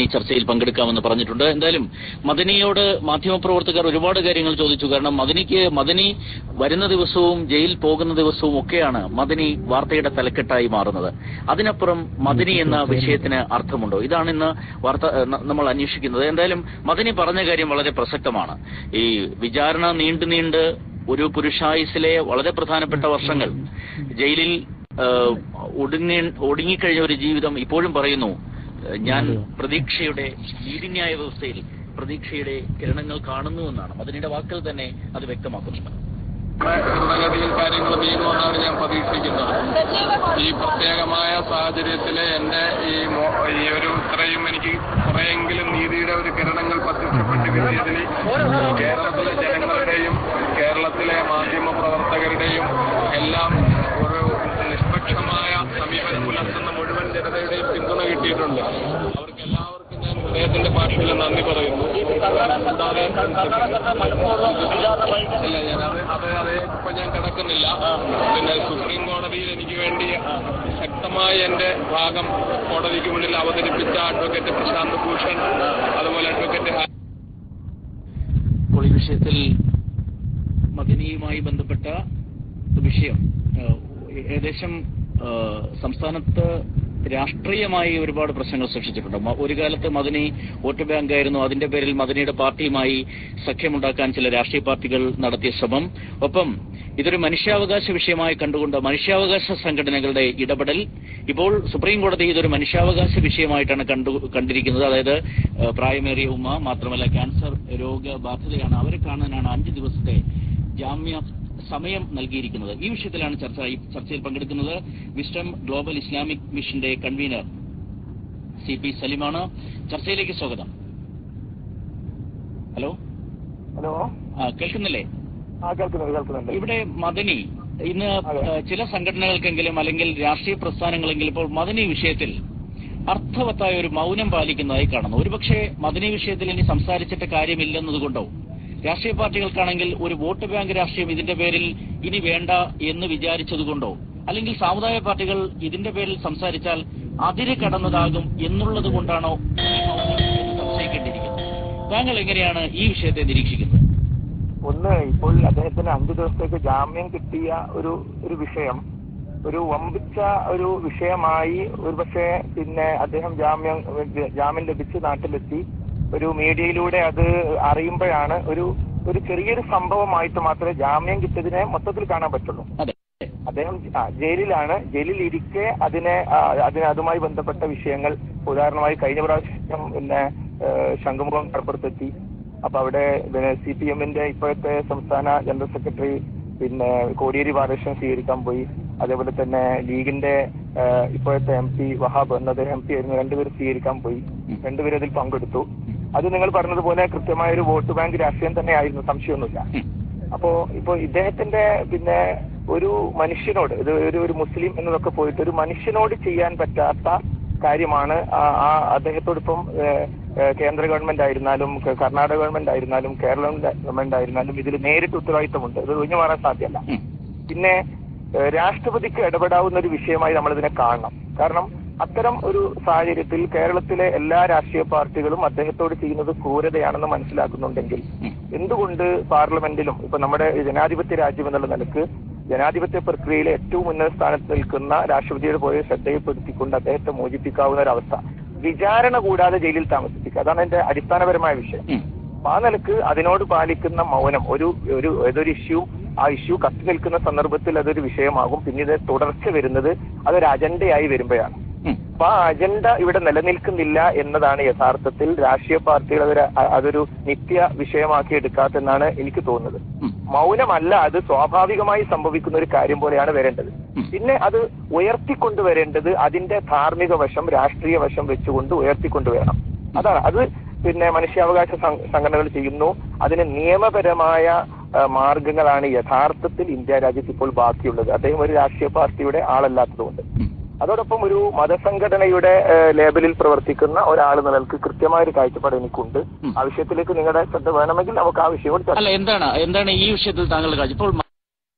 ഈ ചർച്ചയിൽ പങ്കെടുക്കാമെന്ന് പറഞ്ഞിട്ടുണ്ട്. എന്തായാലും മദനിയോട് മാധ്യമപ്രവർത്തകർ ഒരുപാട് കാര്യങ്ങൾ ചോദിച്ചു. കാരണം മദനിക്ക് മദനി വരുന്ന ദിവസവും ജയിൽ പോകുന്ന ദിവസവും ഒക്കെയാണ് മദനി വാർത്തയുടെ തലക്കെട്ടായി മാറുന്നത്. അതിനപ്പുറം മദനി എന്ന വിഷയത്തിന് അർത്ഥമുണ്ടോ? ഇതാണ് ഇന്ന് വാർത്ത നമ്മൾ അന്വേഷിക്കുന്നത്. എന്തായാലും മദനി പറഞ്ഞ കാര്യം വളരെ പ്രസക്തമാണ്. ഈ വിചാരണ നീണ്ടു നീണ്ട് ഒരു പുരുഷായുസിലെ വളരെ പ്രധാനപ്പെട്ട വർഷങ്ങൾ. ജയിലിൽ ഒടുങ്ങി ഒടുങ്ങിക്കഴിഞ്ഞ ഒരു ജീവിതം ഇപ്പോഴും പറയുന്നു. ഞാൻ പ്രതീക്ഷയുടെ നീതിന്യായ വ്യവസ്ഥയിൽ പ്രതീക്ഷയുടെ കിരണങ്ങൾ കാണുന്നുവെന്നാണ് അതിനിടെ വാക്കുകൾ തന്നെ അത് വ്യക്തമാക്കുന്നുണ്ട്. ദ്രുതഗതിയിൽ കാര്യങ്ങൾ നീങ്ങുമെന്നാണ് ഞാൻ പ്രതീക്ഷിക്കുന്നത്. ഈ പ്രത്യേകമായ സാഹചര്യത്തിൽ എന്റെ ഈ ഈ ഒരു ഇത്രയും എനിക്ക് കുറെയെങ്കിലും നീതിയുടെ ഒരു കിരണങ്ങൾ പ്രത്യക്ഷപ്പെട്ട് കിട്ടിയതിൽ കേരളത്തിലെ ജനങ്ങളുടെയും കേരളത്തിലെ മാധ്യമ പ്രവർത്തകരുടെയും എല്ലാം നിഷ്പക്ഷമായ സമീപനം പുലർത്തുന്ന മുഴുവൻ ജനതയുടെയും പിന്തുണ കിട്ടിയിട്ടുണ്ട്. അവർക്ക് എല്ലാവർക്കും ഞാൻ ഹൃദയത്തിന്റെ ഭാഷയിൽ നന്ദി പറയുന്നു. കൂടാതെ ഇല്ല ഞാൻ ഇപ്പൊ ഞാൻ കിടക്കുന്നില്ല. പിന്നെ സുപ്രീം കോടതിയിൽ എനിക്ക് വേണ്ടി ശക്തമായ എന്റെ ഭാഗം കോടതിക്ക് മുന്നിൽ അവതരിപ്പിച്ച അഡ്വക്കേറ്റ് പ്രശാന്ത് ഭൂഷൺ അതുപോലെ അഡ്വക്കേറ്റ് ഈ വിഷയത്തിൽ മദനിയുമായി ബന്ധപ്പെട്ട വിഷയം ഏകദേശം സംസ്ഥാനത്ത് രാഷ്ട്രീയമായി ഒരുപാട് പ്രശ്നങ്ങൾ സൃഷ്ടിച്ചിട്ടുണ്ട്. ഒരു കാലത്ത് മദനി വോട്ട് ബാങ്ക് ആയിരുന്നു. അതിന്റെ പേരിൽ മദനിയുടെ പാർട്ടിയുമായി സഖ്യമുണ്ടാക്കാൻ ചില രാഷ്ട്രീയ പാർട്ടികൾ നടത്തിയ ശ്രമം. ഒപ്പം ഇതൊരു മനുഷ്യാവകാശ വിഷയമായി കണ്ടുകൊണ്ട് മനുഷ്യാവകാശ സംഘടനകളുടെ ഇടപെടൽ. ഇപ്പോൾ സുപ്രീം കോടതി ഇതൊരു മനുഷ്യാവകാശ വിഷയമായിട്ടാണ് കണ്ടു കണ്ടിരിക്കുന്നത്. അതായത് പ്രായമേറിയ ഉമ്മ മാത്രമല്ല ക്യാൻസർ രോഗബാധിതയാണ് അവരെ കാണാനാണ് അഞ്ച് ദിവസത്തെ ജാമ്യ സമയം നൽകിയിരിക്കുന്നത്. ഈ വിഷയത്തിലാണ് ചർച്ച ഈ ചർച്ചയിൽ പങ്കെടുക്കുന്നത് വിസ്റ്റം ഗ്ലോബൽ ഇസ്ലാമിക് മിഷന്റെ കൺവീനർ സി പി സലിമാണ്. ചർച്ചയിലേക്ക് സ്വാഗതം. ഹലോ? ഹലോ? ആ, കേൾക്കുന്നില്ലേ? ഇവിടെ മദനി ഇന്ന് ചില സംഘടനകൾക്കെങ്കിലും അല്ലെങ്കിൽ രാഷ്ട്രീയ പ്രസ്ഥാനങ്ങളെങ്കിലും ഇപ്പോൾ മദനി വിഷയത്തിൽ അർത്ഥവത്തായ ഒരു മൗനം പാലിക്കുന്നതായി കാണുന്നു. ഒരുപക്ഷെ മദനി വിഷയത്തിൽ ഇനി സംസാരിച്ചിട്ട് കാര്യമില്ലെന്നതുകൊണ്ടോ രാഷ്ട്രീയ പാർട്ടികൾക്കാണെങ്കിൽ ഒരു വോട്ട് ബാങ്ക് രാഷ്ട്രീയം ഇതിന്റെ പേരിൽ ഇനി വേണ്ട എന്ന് വിചാരിച്ചതുകൊണ്ടോ? അല്ലെങ്കിൽ സാമുദായിക പാർട്ടികൾ ഇതിന്റെ പേരിൽ സംസാരിച്ചാൽ അതിര് കടന്നതാകും എന്നുള്ളത് കൊണ്ടാണോ സംശയിക്കേണ്ടിയിരിക്കുന്നത്? താങ്കൾ എങ്ങനെയാണ് ഈ വിഷയത്തെ നിരീക്ഷിക്കുന്നത്? ഒന്ന് ഇപ്പോൾ അദ്ദേഹത്തിന് അഞ്ചു ദിവസത്തേക്ക് ജാമ്യം കിട്ടിയ ഒരു ഒരു വിഷയം. ഒരു വമ്പിച്ച ഒരു വിഷയമായി ഒരുപക്ഷെ പിന്നെ അദ്ദേഹം ജാമ്യം ജാമ്യം ലഭിച്ച് നാട്ടിലെത്തി. ഒരു മീഡിയയിലൂടെ അത് അറിയുമ്പോഴാണ് ഒരു ഒരു ചെറിയൊരു സംഭവമായിട്ട് മാത്രമേ ജാമ്യം കിട്ടിയതിനെ മൊത്തത്തിൽ കാണാൻ പറ്റുള്ളൂ. അദ്ദേഹം ജയിലിലാണ്. ജയിലിൽ ഇരിക്കെ അതിനെ അതിന് അതുമായി ബന്ധപ്പെട്ട വിഷയങ്ങൾ ഉദാഹരണമായി കഴിഞ്ഞ പ്രാവശ്യം പിന്നെ ശംഖുമുഖം കടപ്പുറത്തെത്തി. അപ്പൊ അവിടെ പിന്നെ സി പി എമ്മിന്റെ ഇപ്പോഴത്തെ സംസ്ഥാന ജനറൽ സെക്രട്ടറി പിന്നെ കോടിയേരി ബാലകൃഷ്ണൻ സ്വീകരിക്കാൻ പോയി. അതേപോലെ തന്നെ ലീഗിന്റെ ഇപ്പോഴത്തെ എം പി വഹാബ് എന്നത് എം പി ആയിരുന്നു. രണ്ടുപേരും സ്വീകരിക്കാൻ പോയി. രണ്ടുപേരും അതിൽ പങ്കെടുത്തു. അത് നിങ്ങൾ പറഞ്ഞതുപോലെ കൃത്യമായ ഒരു വോട്ട് ബാങ്ക് രാഷ്ട്രീയം തന്നെയായിരുന്നു. സംശയമൊന്നുമില്ല. അപ്പോ ഇപ്പൊ ഇദ്ദേഹത്തിന്റെ പിന്നെ ഒരു മനുഷ്യനോട് ഇത് ഒരു ഒരു മുസ്ലിം എന്നതൊക്കെ പോയിട്ട് ഒരു മനുഷ്യനോട് ചെയ്യാൻ പറ്റാത്ത കാര്യമാണ് ആ- അദ്ദേഹത്തോടൊപ്പം കേന്ദ്ര ഗവൺമെന്റ് ആയിരുന്നാലും കർണാടക ഗവൺമെന്റ് ആയിരുന്നാലും കേരള ഗവൺമെന്റ് ആയിരുന്നാലും ഇതിൽ നേരിട്ട് ഉത്തരവാദിത്തമുണ്ട് ഇത് ഒഴിഞ്ഞു മാറാൻ സാധ്യമല്ല. പിന്നെ രാഷ്ട്രപതിക്ക് ഇടപെടാവുന്ന ഒരു വിഷയമായി നമ്മൾ ഇതിനെ കാണണം. കാരണം അത്തരം ഒരു സാഹചര്യത്തിൽ കേരളത്തിലെ എല്ലാ രാഷ്ട്രീയ പാർട്ടികളും അദ്ദേഹത്തോട് ചെയ്യുന്നത് ക്രൂരതയാണെന്ന് മനസ്സിലാക്കുന്നുണ്ടെങ്കിൽ എന്തുകൊണ്ട് പാർലമെന്റിലും ഇപ്പൊ നമ്മുടെ ജനാധിപത്യ രാജ്യം എന്നുള്ള നിലയ്ക്ക് ജനാധിപത്യ പ്രക്രിയയിലെ ഏറ്റവും ഉന്നത സ്ഥാനത്ത് നിൽക്കുന്ന രാഷ്ട്രപതിയുടെ പോലെ ശ്രദ്ധയിൽപ്പെടുത്തിക്കൊണ്ട് അദ്ദേഹത്തെ മോചിപ്പിക്കാവുന്ന ഒരവസ്ഥ. വിചാരണ കൂടാതെ ജയിലിൽ താമസിപ്പിക്കുക. അതാണ് എന്റെ അടിസ്ഥാനപരമായ വിഷയം. ആ നിലയ്ക്ക് അതിനോട് പാലിക്കുന്ന മൗനം ഒരു ഒരു ഏതൊരു ഇഷ്യൂ ആ ഇഷ്യൂ കത്തി നിൽക്കുന്ന സന്ദർഭത്തിൽ അതൊരു വിഷയമാകും. പിന്നീട് തുടർച്ച വരുന്നത് അതൊരു അജണ്ടയായി വരുമ്പോഴാണ്. അപ്പൊ ആ അജണ്ട ഇവിടെ നിലനിൽക്കുന്നില്ല എന്നതാണ് യഥാർത്ഥത്തിൽ രാഷ്ട്രീയ പാർട്ടികൾ അതൊരു അതൊരു നിത്യ വിഷയമാക്കി എടുക്കാത്തെന്നാണ് എനിക്ക് തോന്നുന്നത്. മൗനമല്ല അത് സ്വാഭാവികമായി സംഭവിക്കുന്ന ഒരു കാര്യം പോലെയാണ് വരേണ്ടത്. പിന്നെ അത് ഉയർത്തിക്കൊണ്ടുവരേണ്ടത് അതിന്റെ ധാർമ്മിക വശം രാഷ്ട്രീയ വശം വെച്ചുകൊണ്ട് ഉയർത്തിക്കൊണ്ടുവരണം അതാണ്. അത് പിന്നെ മനുഷ്യാവകാശ സംഘടനകൾ ചെയ്യുന്നു. അതിന് നിയമപരമായ മാർഗങ്ങളാണ് യഥാർത്ഥത്തിൽ ഇന്ത്യ രാജ്യത്ത് ഇപ്പോൾ ബാക്കിയുള്ളത്. അദ്ദേഹം ഒരു രാഷ്ട്രീയ പാർട്ടിയുടെ ആളല്ലാത്തതുകൊണ്ട്. അതോടൊപ്പം ഒരു മതസംഘടനയുടെ ലേബലിൽ പ്രവർത്തിക്കുന്ന ഒരാൾ നിലയ്ക്ക് കൃത്യമായ ഒരു കാഴ്ചപ്പാട് എനിക്കുണ്ട്. ആ വിഷയത്തിലേക്ക് നിങ്ങളുടെ ശ്രദ്ധ വേണമെങ്കിൽ നമുക്ക് ആ വിഷയം അല്ല എന്താണ് എന്താണ് ഈ വിഷയത്തിൽ താങ്കളുടെ കാഴ്ച? ഇപ്പോൾ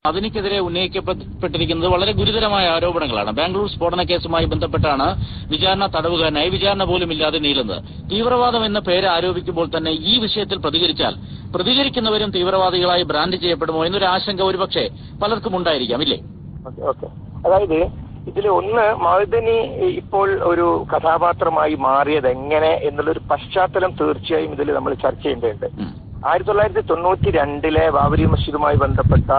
അതിനെതിരെ ഉന്നയിക്കപ്പെട്ടിരിക്കുന്നത് വളരെ ഗുരുതരമായ ആരോപണങ്ങളാണ്. ബാംഗ്ലൂർ സ്ഫോടന കേസുമായി ബന്ധപ്പെട്ടാണ് വിചാരണ തടവുകാരനായി വിചാരണ പോലും ഇല്ലാതെ നീളുന്നത്. തീവ്രവാദം എന്ന പേര് ആരോപിക്കുമ്പോൾ തന്നെ ഈ വിഷയത്തിൽ പ്രതികരിച്ചാൽ പ്രതികരിക്കുന്നവരും തീവ്രവാദികളായി ബ്രാൻഡ് ചെയ്യപ്പെടുമോ എന്നൊരു ആശങ്ക ഒരുപക്ഷെ പലർക്കും ഉണ്ടായിരിക്കാം ഇല്ലേ? അതായത് ഇതിൽ ഒന്ന് മഹദനി ഇപ്പോൾ ഒരു കഥാപാത്രമായി മാറിയത് എങ്ങനെ എന്നുള്ളൊരു പശ്ചാത്തലം തീർച്ചയായും ഇതിൽ നമ്മൾ ചർച്ച ചെയ്യേണ്ടതുണ്ട്. ആയിരത്തി തൊള്ളായിരത്തി തൊണ്ണൂറ്റി രണ്ടിലെ ബാബരി മസ്ജിദുമായി ബന്ധപ്പെട്ട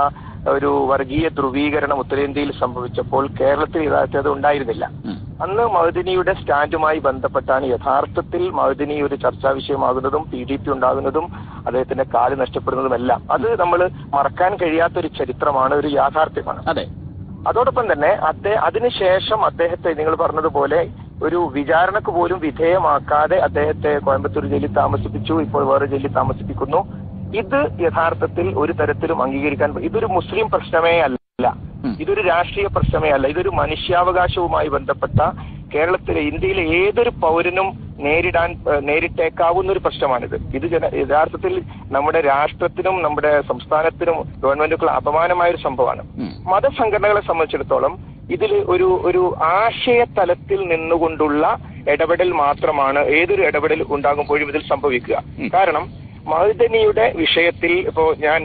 ഒരു വർഗീയ ധ്രുവീകരണം ഉത്തരേന്ത്യയിൽ സംഭവിച്ചപ്പോൾ കേരളത്തിൽ യഥാർത്ഥത്തിൽ അത് ഉണ്ടായിരുന്നില്ല. അന്ന് മഹദിനിയുടെ സ്റ്റാൻഡുമായി ബന്ധപ്പെട്ടാണ് യഥാർത്ഥത്തിൽ മഹദിനി ഒരു ചർച്ചാ വിഷയമാകുന്നതും പി ഡി പി ഉണ്ടാകുന്നതും അദ്ദേഹത്തിന്റെ കാൽ നഷ്ടപ്പെടുന്നതുമെല്ലാം. അത് നമ്മൾ മറക്കാൻ കഴിയാത്ത ഒരു ചരിത്രമാണ് ഒരു യാഥാർത്ഥ്യമാണ്. അതെ. അതോടൊപ്പം തന്നെ അദ്ദേഹം അതിനുശേഷം അദ്ദേഹത്തെ നിങ്ങൾ പറഞ്ഞതുപോലെ ഒരു വിചാരണക്ക് പോലും വിധേയമാക്കാതെ അദ്ദേഹത്തെ കോയമ്പത്തൂർ ജയിലിൽ താമസിപ്പിച്ചു ഇപ്പോൾ വേറെ ജയിലിൽ താമസിപ്പിക്കുന്നു. ഇത് യഥാർത്ഥത്തിൽ ഒരു തരത്തിലും അംഗീകരിക്കാൻ ഇതൊരു മുസ്ലിം പ്രശ്നമേ അല്ല. ഇതൊരു രാഷ്ട്രീയ പ്രശ്നമേ അല്ല. ഇതൊരു മനുഷ്യാവകാശവുമായി ബന്ധപ്പെട്ട കേരളത്തിലെ ഇന്ത്യയിലെ ഏതൊരു പൗരനും നേരിടാൻ നേരിട്ടേക്കാവുന്ന ഒരു പ്രശ്നമാണിത്. ഇത് ജന- യഥാർത്ഥത്തിൽ നമ്മുടെ രാഷ്ട്രത്തിനും നമ്മുടെ സംസ്ഥാനത്തിനും ഗവൺമെന്റുകൾ അപമാനമായ ഒരു സംഭവമാണ്. മതസംഘടനകളെ സംബന്ധിച്ചിടത്തോളം ഇതിൽ ഒരു ഒരു ആശയ തലത്തിൽ നിന്നുകൊണ്ടുള്ള ഇടപെടൽ മാത്രമാണ് ഏതൊരു ഇടപെടൽ ഉണ്ടാകുമ്പോഴും ഇതിൽ സംഭവിക്കുക. കാരണം മഹദനിയുടെ വിഷയത്തിൽ ഇപ്പോ ഞാൻ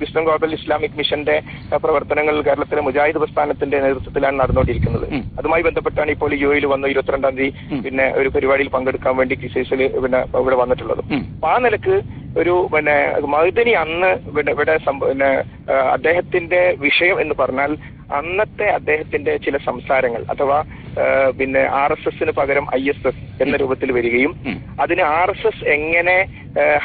വിസ്ഡം ഗ്ലോബൽ ഇസ്ലാമിക് മിഷന്റെ പ്രവർത്തനങ്ങൾ കേരളത്തിലെ മുജാഹിദ് പ്രസ്ഥാനത്തിന്റെ നേതൃത്വത്തിലാണ് നടന്നുകൊണ്ടിരിക്കുന്നത്. അതുമായി ബന്ധപ്പെട്ടാണ് ഇപ്പോൾ യു എയിൽ വന്ന് ഇരുപത്തിരണ്ടാം തീയതി പിന്നെ ഒരു പരിപാടിയിൽ പങ്കെടുക്കാൻ വേണ്ടി കിസൈസിൽ പിന്നെ ഇവിടെ വന്നിട്ടുള്ളത്. അപ്പൊ ആ നിലയ്ക്ക് ഒരു പിന്നെ മഹദനി അന്ന് ഇവിടെ പിന്നെ അദ്ദേഹത്തിന്റെ വിഷയം എന്ന് പറഞ്ഞാൽ അന്നത്തെ അദ്ദേഹത്തിന്റെ ചില സംസാരങ്ങൾ അഥവാ പിന്നെ ആർ എസ് എസിന് പകരം ഐ എസ് എസ് എന്ന രൂപത്തിൽ വരികയും. അതിന് ആർ എസ് എസ് എങ്ങനെ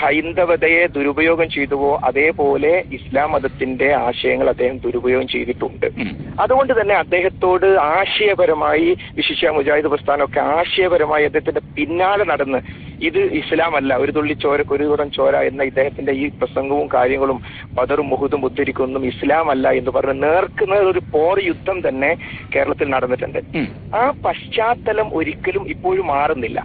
ഹൈന്ദവതയെ ദുരുപയോഗം ചെയ്തുവോ അതേപോലെ ഇസ്ലാം മതത്തിന്റെ ആശയങ്ങൾ അദ്ദേഹം ദുരുപയോഗം ചെയ്തിട്ടുണ്ട്. അതുകൊണ്ട് തന്നെ അദ്ദേഹത്തോട് ആശയപരമായി വിശിഷ്യ മുജാഹിദ് പ്രസ്ഥാനമൊക്കെ ആശയപരമായി അദ്ദേഹത്തിന്റെ പിന്നാലെ നടന്ന് ഇത് ഇസ്ലാം അല്ല ഒരു തുള്ളി ചോരക്ക് ഒരു കുടം ചോര എന്ന ഇദ്ദേഹത്തിന്റെ ഈ പ്രസംഗവും കാര്യങ്ങളും പതറും മുഹുദും ഉദ്ധരിക്കൊന്നും ഇസ്ലാം അല്ല എന്ന് പറഞ്ഞ് നേർക്കുന്ന ഒരു പോർ യുദ്ധം തന്നെ കേരളത്തിൽ നടന്നിട്ടുണ്ട്. ആ പശ്ചാത്തലം ഒരിക്കലും ഇപ്പോഴും മാറുന്നില്ല.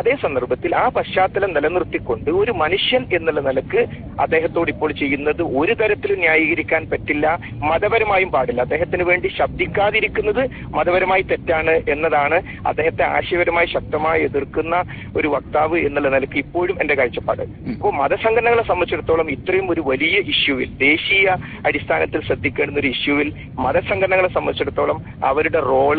അതേ സന്ദർഭത്തിൽ ആ പശ്ചാത്തലം നിലനിർത്തിക്കൊണ്ട് ഒരു മനുഷ്യൻ എന്നുള്ള നിലയ്ക്ക് അദ്ദേഹത്തോട് ഇപ്പോൾ ചെയ്യുന്നത് ഒരു തരത്തിലും ന്യായീകരിക്കാൻ പറ്റില്ല മതപരമായും പാടില്ല. അദ്ദേഹത്തിന് വേണ്ടി ശബ്ദിക്കാതിരിക്കുന്നത് മതപരമായി തെറ്റാണ് എന്നതാണ് അദ്ദേഹത്തെ ആശയപരമായി ശക്തമായി എതിർക്കുന്ന ഒരു വക്താവ് എന്നുള്ള നിലയ്ക്ക് ഇപ്പോഴും എന്റെ കാഴ്ചപ്പാട്. അപ്പോൾ മതസംഘടനകളെ സംബന്ധിച്ചിടത്തോളം ഇത്രയും ഒരു വലിയ ഇഷ്യൂവിൽ ദേശീയ അടിസ്ഥാനത്തിൽ ശ്രദ്ധിക്കേണ്ടുന്ന ഒരു ഇഷ്യൂവിൽ മതസംഘടനകളെ സംബന്ധിച്ചിടത്തോളം അവരുടെ റോൾ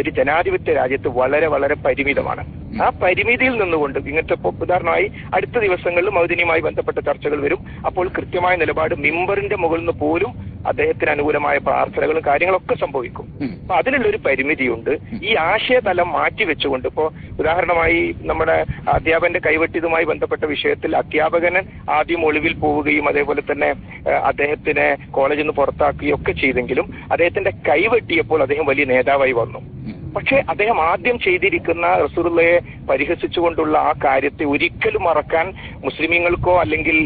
ഒരു ജനാധിപത്യ രാജ്യത്ത് വളരെ വളരെ പരിമിതമാണ്. ആ പരിമിതിയിൽ നിന്നുകൊണ്ട് ഇങ്ങനത്തെ ഉദാഹരണമായി അടുത്ത ദിവസങ്ങളിൽ മൗദിനിയുമായി ബന്ധപ്പെട്ട ചർച്ചകൾ വരും. അപ്പോൾ കൃത്യമായ നിലപാട് മിമ്പറിന്റെ മുകളിൽ നിന്ന് പോലും അദ്ദേഹത്തിന് അനുകൂലമായ പ്രാർത്ഥനകളും കാര്യങ്ങളൊക്കെ സംഭവിക്കും. അപ്പൊ അതിനുള്ള ഒരു പരിമിതിയുണ്ട്. ഈ ആശയതലം മാറ്റിവെച്ചുകൊണ്ട് ഇപ്പോ ഉദാഹരണമായി നമ്മുടെ അധ്യാപകന്റെ കൈവെട്ടിയതുമായി ബന്ധപ്പെട്ട വിഷയത്തിൽ അധ്യാപകന് ആദ്യം ഒളിവിൽ പോവുകയും അതേപോലെ തന്നെ അദ്ദേഹത്തിനെ കോളേജിൽ നിന്ന് പുറത്താക്കുകയും ഒക്കെ ചെയ്തെങ്കിലും അദ്ദേഹത്തിന്റെ കൈവെട്ടിയപ്പോൾ അദ്ദേഹം വലിയ നേതാവായി വന്നു. പക്ഷേ അദ്ദേഹം ആദ്യം ചെയ്തിരിക്കുന്ന റസൂറുള്ളയെ പരിഹസിച്ചുകൊണ്ടുള്ള ആ കാര്യത്തെ ഒരിക്കലും മറക്കാൻ മുസ്ലിമീങ്ങൾക്കോ അല്ലെങ്കിൽ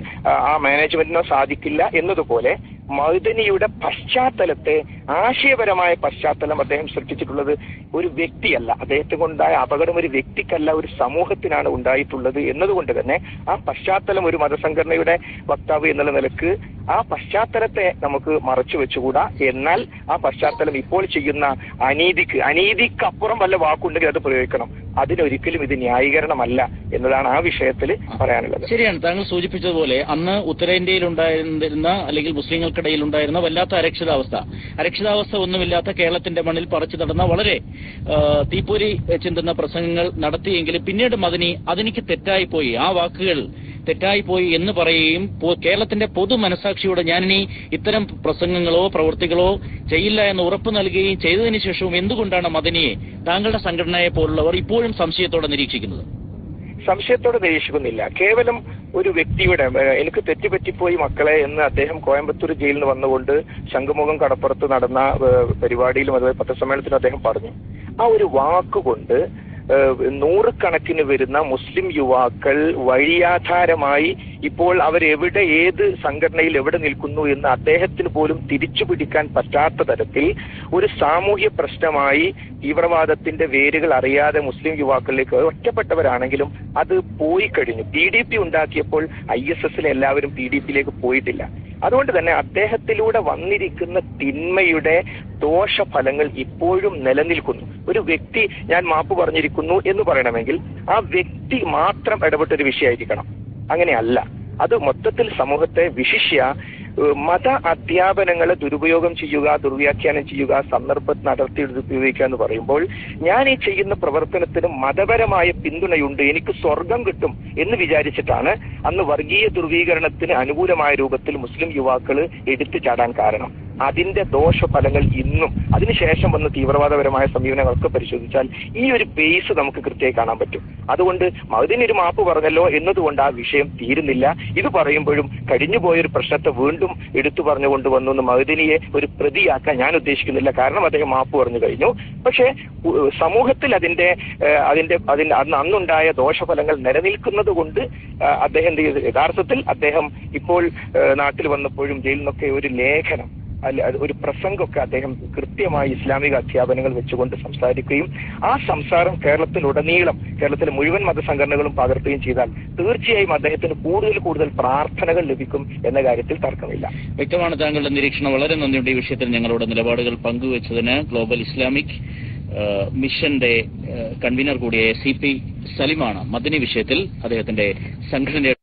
ആ മാനേജ്മെന്റിനോ സാധിക്കില്ല എന്നതുപോലെ മൗദനിയുടെ പശ്ചാത്തലത്തെ ആശയപരമായ പശ്ചാത്തലം അദ്ദേഹം സൃഷ്ടിച്ചിട്ടുള്ളത് ഒരു വ്യക്തിയല്ല. അദ്ദേഹത്തെ കൊണ്ടായ അപകടം ഒരു വ്യക്തിക്കല്ല ഒരു സമൂഹത്തിനാണ് ഉണ്ടായിട്ടുള്ളത് എന്നതുകൊണ്ട് തന്നെ ആ പശ്ചാത്തലം ഒരു മതസംഘടനയുടെ വക്താവ് എന്നുള്ള നിലയ്ക്ക് ആ പശ്ചാത്തലത്തെ നമുക്ക് മറച്ചു വെച്ചുകൂടാ. എന്നാൽ ആ പശ്ചാത്തലം ഇപ്പോൾ ചെയ്യുന്ന അനീതിക്ക് അനീതിക്കപ്പുറം വല്ല വാക്കുണ്ടെങ്കിൽ അത് പ്രയോഗിക്കണം. അതിനൊരിക്കലും ഇത് ന്യായീകരണമല്ല എന്നതാണ് ആ വിഷയത്തിൽ പറയാനുള്ളത്. ശരിയാണ്. താങ്കൾ സൂചിപ്പിച്ചതുപോലെ അന്ന് ഉത്തരേന്ത്യയിൽ ഉണ്ടായിരുന്ന അല്ലെങ്കിൽ മുസ്ലിങ്ങൾക്കിടയിൽ ഉണ്ടായിരുന്ന വല്ലാത്ത അരക്ഷിതാവസ്ഥ. അരക്ഷിതാവസ്ഥ ഒന്നുമില്ലാത്ത കേരളത്തിന്റെ മണ്ണിൽ പറിച്ചു നടന്ന വളരെ തീപ്പൊരി ചിന്തുന്ന പ്രസംഗങ്ങൾ നടത്തിയെങ്കിലും പിന്നീട് മദനി അതെനിക്ക് തെറ്റായിപ്പോയി. ആ വാക്കുകൾ തെറ്റായിപ്പോയി എന്ന് പറയുകയും കേരളത്തിന്റെ പൊതു മനസാക്ഷിയോടെ ഞാനിനി ഇത്തരം പ്രസംഗങ്ങളോ പ്രവൃത്തികളോ ചെയ്യില്ല എന്ന് ഉറപ്പ് നൽകുകയും ചെയ്തതിന് ശേഷവും എന്തുകൊണ്ടാണ് മദനിയെ താങ്കളുടെ സംഘടനയെ പോലുള്ളവർ ഇപ്പോഴും സംശയത്തോടെ നിരീക്ഷിക്കുന്നത്? സംശയത്തോടെ നിരീക്ഷിക്കുന്നില്ല. കേവലം ഒരു വ്യക്തിയുടെ എനിക്ക് തെറ്റുപറ്റിപ്പോയി മക്കളെ എന്ന് അദ്ദേഹം കോയമ്പത്തൂർ ജയിലിൽ നിന്ന് വന്നുകൊണ്ട് ശംഖുമുഖം കടപ്പുറത്ത് നടന്ന പരിപാടിയിലും അതുപോലെ പത്രസമ്മേളനത്തിലും അദ്ദേഹം പറഞ്ഞു. ആ ഒരു വാക്കുകൊണ്ട് നൂറുകണക്കിന് വരുന്ന മുസ്ലിം യുവാക്കൾ വഴിയാധാരമായി ഇപ്പോൾ അവരെവിടെ ഏത് സംഘടനയിൽ എവിടെ നിൽക്കുന്നു എന്ന് അദ്ദേഹത്തിന് പോലും തിരിച്ചു പിടിക്കാൻ പറ്റാത്ത തരത്തിൽ ഒരു സാമൂഹ്യ പ്രശ്നമായി തീവ്രവാദത്തിന്റെ വേരുകൾ അറിയാതെ മുസ്ലിം യുവാക്കളിലേക്ക് ഒറ്റപ്പെട്ടവരാണെങ്കിലും അത് പോയി കഴിഞ്ഞു പി ഡി പി ഉണ്ടാക്കിയപ്പോൾ ഐ എസ് എസിലെ എല്ലാവരും പി ഡി പിയിലേക്ക് പോയിട്ടില്ല. അതുകൊണ്ട് തന്നെ അദ്ദേഹത്തിലൂടെ വന്നിരിക്കുന്ന തിന്മയുടെ ദോഷഫലങ്ങൾ ഇപ്പോഴും നിലനിൽക്കുന്നു. ഒരു വ്യക്തി ഞാൻ മാപ്പ് പറഞ്ഞിരിക്കുന്നു എന്ന് പറയണമെങ്കിൽ ആ വ്യക്തി മാത്രം ഇടപെട്ടൊരു വിഷയമായിരിക്കണം. അങ്ങനെയല്ല. അത് മൊത്തത്തിൽ സമൂഹത്തെ വിശിഷ്യ മത അധ്യാപനങ്ങളെ ദുരുപയോഗം ചെയ്യുക ദുർവ്യാഖ്യാനം ചെയ്യുക സന്ദർഭത്തിൽ നടത്തി ഉപയോഗിക്കുക എന്ന് പറയുമ്പോൾ ഞാൻ ഈ ചെയ്യുന്ന പ്രവർത്തനത്തിന് മതപരമായ പിന്തുണയുണ്ട് എനിക്ക് സ്വർഗം കിട്ടും എന്ന് വിചാരിച്ചിട്ടാണ് അന്ന് വർഗീയ ധ്രുവീകരണത്തിന് അനുകൂലമായ രൂപത്തിൽ മുസ്ലിം യുവാക്കൾ എടുത്തു ചാടാൻ കാരണം. അതിന്റെ ദോഷഫലങ്ങൾ ഇന്നും അതിനുശേഷം വന്ന തീവ്രവാദപരമായ സമീപനങ്ങളൊക്കെ പരിശോധിച്ചാൽ ഈ ഒരു ബേസ് നമുക്ക് കൃത്യമായി കാണാൻ പറ്റും. അതുകൊണ്ട് മതിനൊരു മാപ്പ് പറഞ്ഞല്ലോ എന്നതുകൊണ്ട് ആ വിഷയം തീരുന്നില്ല. ഇത് പറയുമ്പോഴും കഴിഞ്ഞുപോയൊരു പ്രശ്നത്തെ വീണ്ടും എടുത്തു പറഞ്ഞു കൊണ്ടുവന്നു എന്ന് മഹദിനിയെ ഒരു പ്രതിയാക്കാൻ ഞാൻ ഉദ്ദേശിക്കുന്നില്ല. കാരണം അദ്ദേഹം മാപ്പ് പറഞ്ഞു കഴിഞ്ഞു. പക്ഷേ സമൂഹത്തിൽ അതിന്റെ അതിന്റെ അതിന്റെ അന്ന് അന്നുണ്ടായ ദോഷഫലങ്ങൾ നിലനിൽക്കുന്നത് കൊണ്ട് അദ്ദേഹം യഥാർത്ഥത്തിൽ അദ്ദേഹം ഇപ്പോൾ നാട്ടിൽ വന്നപ്പോഴും ജയിലിൽ നിന്നൊക്കെ ഒരു ലേഖനം അല്ല ഒരു പ്രസംഗമൊക്കെ അദ്ദേഹം കൃത്യമായി ഇസ്ലാമിക അധ്യാപനങ്ങൾ വെച്ചുകൊണ്ട് സംസാരിക്കുകയും ആ സംസാരം കേരളത്തിലുടനീളം കേരളത്തിലെ മുഴുവൻ മതസംഘടനകളും പകർത്തുകയും ചെയ്താൽ തീർച്ചയായും അദ്ദേഹത്തിന് കൂടുതൽ കൂടുതൽ പ്രാർത്ഥനകൾ ലഭിക്കും എന്ന കാര്യത്തിൽ തർക്കമില്ല. വ്യക്തമാണ് താങ്കളുടെ നിരീക്ഷണം വളരെ നന്ദിയുണ്ട് ഈ വിഷയത്തിൽ ഞങ്ങളോട് നിലപാടുകൾ പങ്കുവച്ചതിന്. ഗ്ലോബൽ ഇസ്ലാമിക് മിഷന്റെ കൺവീനർ കൂടിയായ സി പി സലിമാണ് മദനി വിഷയത്തിൽ അദ്ദേഹത്തിന്റെ സംഘടനയുടെ